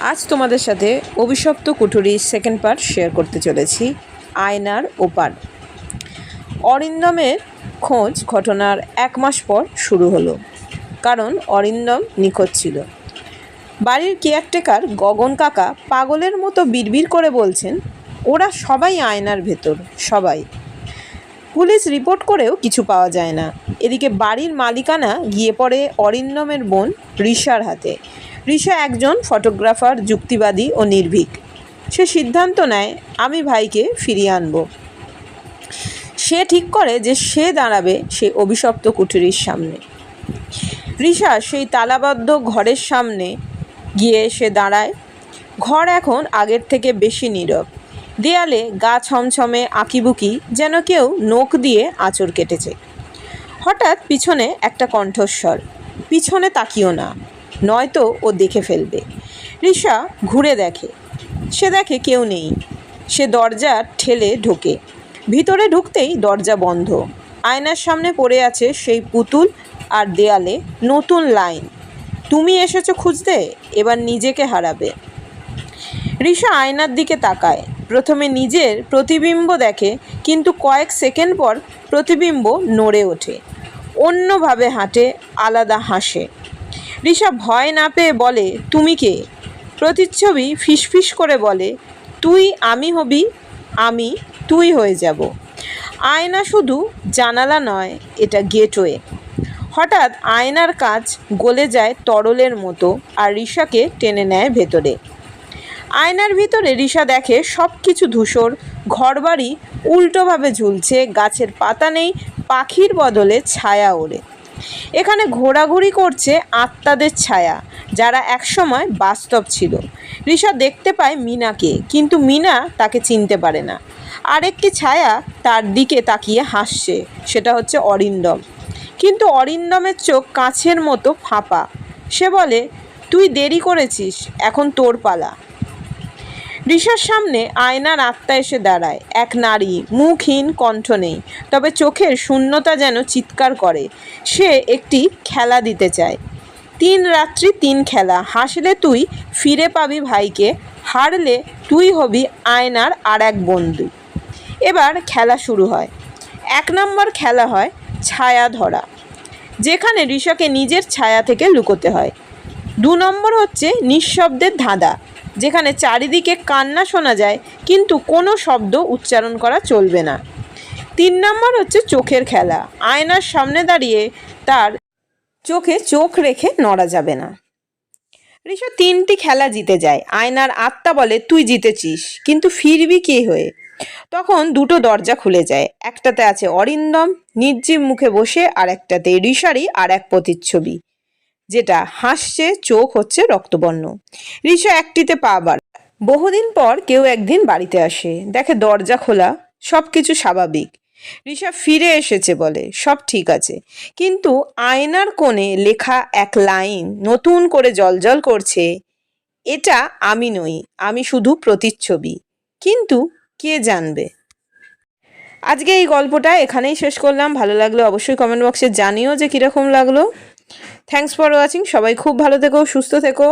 আজ তোমাদের সাথে অভিশপ্ত কুঠুরির সেকেন্ড পার্ট শেয়ার করতে চলেছি, আয়নার ওপার। অরিন্দমের খোঁজ ঘটনার এক মাস পর শুরু হলো, কারণ অরিন্দম নিখোঁজ ছিল। বাড়ির কেয়ারটেকার গগন কাকা পাগলের মতো বিড়বিড় করে বলছেন, ওরা সবাই আয়নার ভেতর, সবাই। পুলিশ রিপোর্ট করেও কিছু পাওয়া যায় না। এদিকে বাড়ির মালিকানা গিয়ে পড়ে অরিন্দমের বোন রিশার হাতে। রিশা একজন ফটোগ্রাফার, যুক্তিবাদী ও নির্ভীক। সে সিদ্ধান্ত নেয়, আমি ভাইকে ফিরিয়ে আনব। সে ঠিক করে যে সে দাঁড়াবে সে অভিশপ্ত কুঠুরির সামনে। রিশা সেই তালাবদ্ধ ঘরের সামনে গিয়ে সে দাঁড়ায়। ঘর এখন আগের থেকে বেশি নীরব। দেয়ালে গা ছমছমে আঁকিবুকি, যেন কেউ নোক দিয়ে আঁচড় কেটেছে। হঠাৎ পিছনে একটা কণ্ঠস্বর। পিছনে তাকিও না। নয়তো ও দেখে ফেলবে। রিশা ঘুরে দেখে। সে দেখে কেউ নেই। সে দরজা ঠেলে ঢোকে। ভিতরে ঢুকতেই দরজা বন্ধ। আয়নার সামনে পড়ে আছে সেই পুতুল আর দেয়ালে নতুন লাইন। তুমি এসেছ খুঁজতে? এবার নিজেকে হারাবে। রিশা আয়নার দিকে তাকায়। প্রথমে নিজের প্রতিবিম্ব দেখে, কিন্তু কয়েক সেকেন্ড পর প্রতিবিম্ব নড়ে ওঠে। অন্যভাবে হাঁটে, আলাদা হাসে। রিশা ভয় না পেয়ে বলে, তুমি কে? প্রতিচ্ছবি ফিসফিস করে বলে, তুই আমি হবি, আমি তুই হয়ে যাব। আয়না শুধু জানালা নয়, এটা গেটওয়ে। হঠাৎ আয়নার কাজ গলে যায় তরলের মতো আর রিশাকে টেনে নেয় ভেতরে। আয়নার ভিতরে রিশা দেখে সব কিছু ধূসর, ঘরবাড়ি উল্টোভাবে ঝুলছে, গাছের পাতা নেই, পাখির বদলে ছায়া ওড়ে। এখানে ঘোরাঘুরি করছে আত্মাদের ছায়া, যারা একসময় বাস্তব ছিল। ঋষা দেখতে পায় মিনাকে, কিন্তু মিনা তাকে চিনতে পারে না। আরেকটি ছায়া তার দিকে তাকিয়ে হাসছে, সেটা হচ্ছে অরিন্দম। কিন্তু অরিন্দমের চোখ কাছের মতো ফাঁপা। সে বলে, তুই দেরি করেছিস, এখন তোর পালা। রিশার সামনে আয়নার আত্মা এসে দাঁড়ায়। এক নারী, মুখহীন, কণ্ঠ নেই, তবে চোখের শূন্যতা যেন চিৎকার করে। সে একটি খেলা দিতে চায়। তিন রাত্রি তিন খেলা, হাসলে তুই ফিরে পাবি ভাইকে, হারলে তুই হবি আয়নার আর এক বন্ধু। এবার খেলা শুরু হয়। এক নম্বর খেলা হয় ছায়া ধরা, যেখানে ঋষাকে নিজের ছায়া থেকে লুকোতে হয়। দু নম্বর হচ্ছে নিঃশব্দের ধাঁধা যেখানে চারিদিকে কান্না শোনা যায়, কিন্তু কোনো শব্দ উচ্চারণ করা চলবে না। তিন নম্বর হচ্ছে চোখের খেলা। আয়নার সামনে দাঁড়িয়ে তার চোখে চোখ রেখে নড়া যাবে না। ঋষা তিনটি খেলা জিতে যায়। আয়নার আত্মা বলে, তুই জিতেছিস, কিন্তু ফিরবি কে হয়ে? তখন দুটো দরজা খুলে যায়। একটাতে আছে অরিন্দম, নির্জীব মুখে বসে আর একটাতে ঋষারই আর এক প্রতিচ্ছবি। যেটা হাসছে, চোখ হচ্ছে রক্তবর্ণ। ঋষা একটিতে পা বার বহুদিন পর কেউ একদিন বাড়িতে আসে। দেখে দরজা খোলা সব কিছু স্বাভাবিক। ঋষা ফিরে এসেছে বলে, সব ঠিক আছে। কিন্তু আয়নার কোণে লেখা এক লাইন নতুন করে জলজল করছে, এটা আমি নই, আমি শুধু প্রতিচ্ছবি। কিন্তু কে জানবে? আজকে এই গল্পটা এখানেই শেষ করলাম। ভালো লাগলে অবশ্যই কমেন্ট বক্সে জানিও যে কীরকম লাগল। থ্যাঙ্কস ফর ওয়াচিং সবাই খুব ভালো থেকো সুস্থ থেকো।